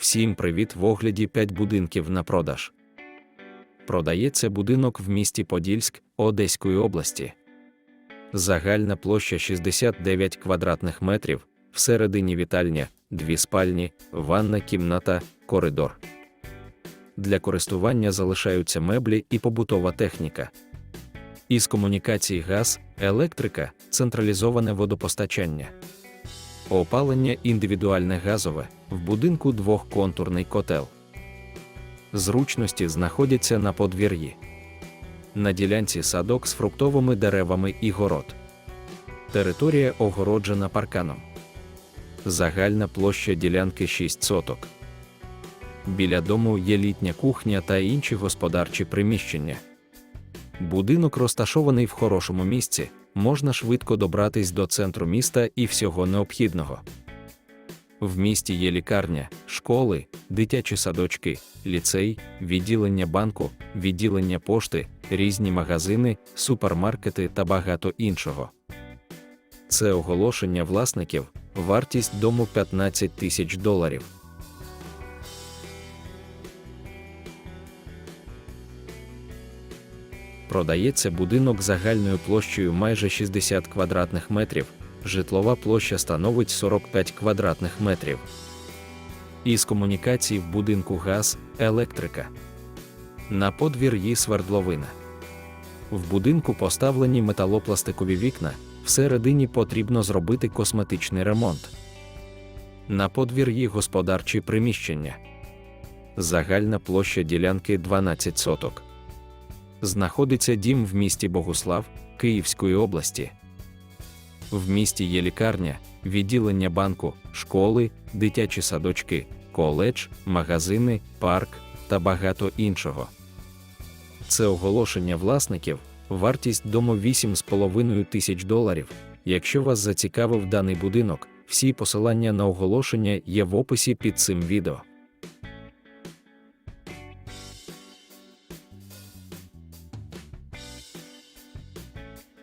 Всім привіт в огляді 5 будинків на продаж. Продається будинок в місті Подільськ Одеської області. Загальна площа 69 квадратних метрів, всередині вітальня, дві спальні, ванна кімната, коридор. Для користування залишаються меблі і побутова техніка. Із комунікацій газ, електрика, централізоване водопостачання. Опалення індивідуальне газове, в будинку двохконтурний котел. Зручності знаходяться на подвір'ї. На ділянці садок з фруктовими деревами і город. Територія огороджена парканом. Загальна площа ділянки 6 соток. Біля дому є літня кухня та інші господарчі приміщення. Будинок розташований в хорошому місці, можна швидко добратись до центру міста і всього необхідного. В місті є лікарня, школи, дитячі садочки, ліцей, відділення банку, відділення пошти, різні магазини, супермаркети та багато іншого. Це оголошення власників, вартість дому 15 тисяч доларів. Продається будинок загальною площею майже 60 квадратних метрів, житлова площа становить 45 квадратних метрів. Із комунікацій в будинку газ, електрика. На подвір'ї свердловина. В будинку поставлені металопластикові вікна, всередині потрібно зробити косметичний ремонт. На подвір'ї господарчі приміщення. Загальна площа ділянки 12 соток знаходиться дім в місті Богуслав Київської області. В місті є лікарня, відділення банку, школи, дитячі садочки, коледж, магазини, парк та багато іншого. Це оголошення власників, вартість дому 8,5 тисяч доларів. Якщо вас зацікавив даний будинок, всі посилання на оголошення є в описі під цим відео.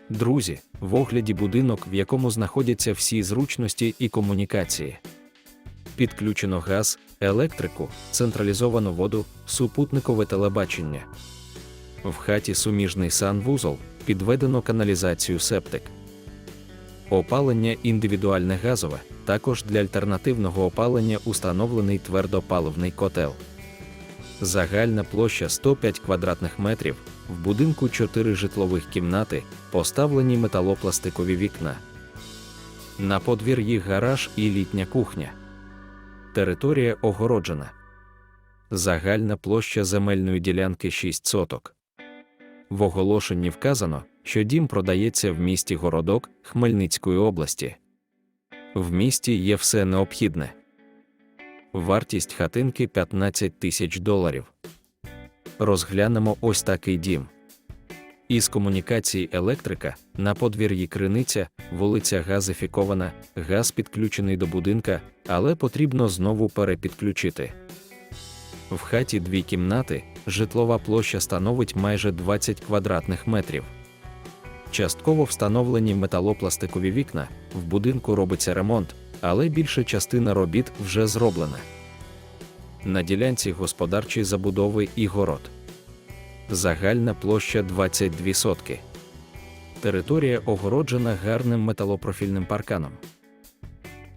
Друзі, в огляді будинок, в якому знаходяться всі зручності і комунікації. Підключено газ, електрику, централізовану воду, супутникове телебачення. В хаті суміжний санвузол, підведено каналізацію септик. Опалення індивідуальне газове, також для альтернативного опалення установлений твердопаливний котел. Загальна площа 105 квадратних метрів, в будинку 4 житлових кімнати, поставлені металопластикові вікна. На подвір'ї гараж і літня кухня. Територія огороджена. Загальна площа земельної ділянки 6 соток. В оголошенні вказано, що дім продається в місті Городок Хмельницької області. В місті є все необхідне. Вартість хатинки 15 тисяч доларів. Розглянемо ось такий дім. Із комунікації електрика на подвір'ї криниця, вулиця газифікована, газ підключений до будинка, але потрібно знову перепідключити. В хаті дві кімнати, житлова площа становить майже 20 квадратних метрів. Частково встановлені металопластикові вікна, в будинку робиться ремонт, але більша частина робіт вже зроблена. На ділянці господарчої забудови і город. Загальна площа 22 сотки. Територія огороджена гарним металопрофільним парканом.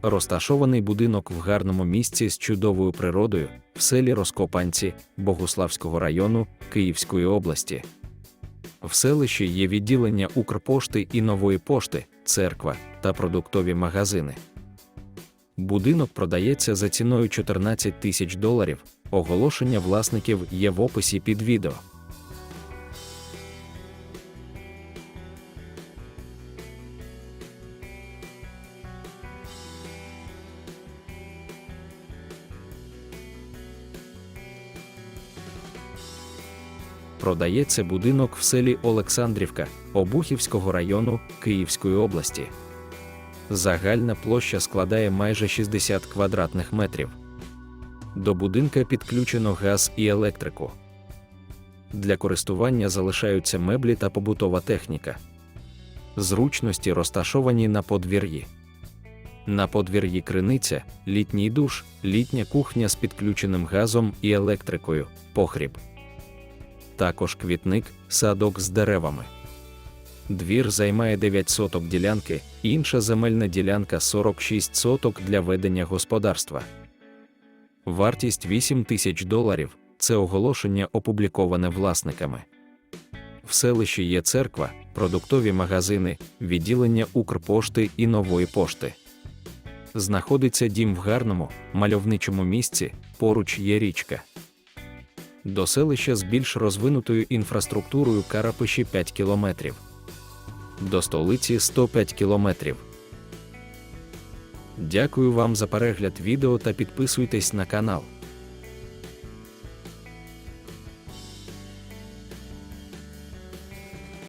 Розташований будинок в гарному місці з чудовою природою в селі Роскопанці Богуславського району Київської області. В селищі є відділення Укрпошти і нової пошти, церква та продуктові магазини. Будинок продається за ціною 14 тисяч доларів. Оголошення власників є в описі під відео. Продається будинок в селі Олександрівка Обухівського району Київської області. Загальна площа складає майже 60 квадратних метрів. До будинка підключено газ і електрику. Для користування залишаються меблі та побутова техніка. Зручності розташовані на подвір'ї. На подвір'ї криниця, літній душ, літня кухня з підключеним газом і електрикою, похріб. Також квітник, садок з деревами. Двір займає 9 соток ділянки, інша земельна ділянка 46 соток для ведення господарства. Вартість 8 тисяч доларів це оголошення опубліковане власниками. В селищі є церква, продуктові магазини, відділення Укрпошти і нової пошти. Знаходиться дім в гарному, мальовничому місці, поруч є річка. До селища з більш розвинутою інфраструктурою Карапиші 5 кілометрів. До столиці 105 кілометрів. Дякую вам за перегляд відео та підписуйтесь на канал.